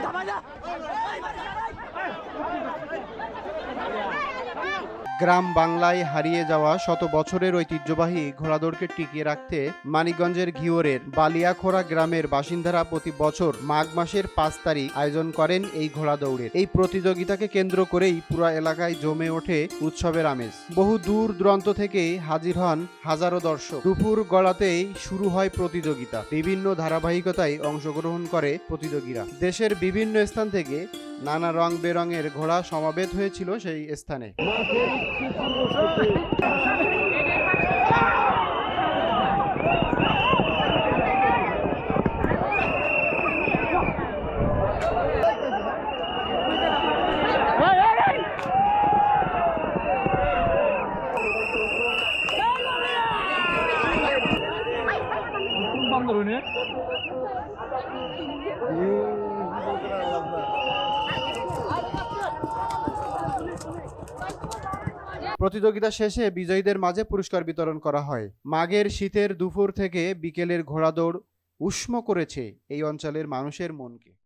থামাই না গ্রাম বাংলায় হারিয়ে যাওয়া শত বছরের ঐতিহ্যবাহী ঘোড়াদৌড়কে টিকিয়ে রাখতে মানিকগঞ্জের ঘিওরের বালিয়াখোড়া গ্রামের বাসিন্দারা প্রতি বছর মাঘ মাসের পাঁচ তারিখ আয়োজন করেন এই ঘোড়া দৌড়ের এই প্রতিযোগিতাকে কেন্দ্র করেই পুরো এলাকায় জমে ওঠে উৎসবের আমেজ। বহু দূর দূরান্ত থেকে হাজির হন হাজারো দর্শক। দুপুর গড়াতেই শুরু হয় প্রতিযোগিতা। বিভিন্ন ধারাবাহিকতায় অংশগ্রহণ করে প্রতিযোগীরা। দেশের বিভিন্ন স্থান থেকে নানা রং বেরঙের ঘোড়া সমাবেত হয়েছিল সেই স্থানে। 예. প্রতিযোগিতা শেষে বিজয়ীদের মাঝে পুরস্কার বিতরণ করা হয়। মাঘের শীতের দুপুর থেকে বিকেলের ঘোড়াদৌড় উষ্ম করেছে এই অঞ্চলের মানুষের মনকে।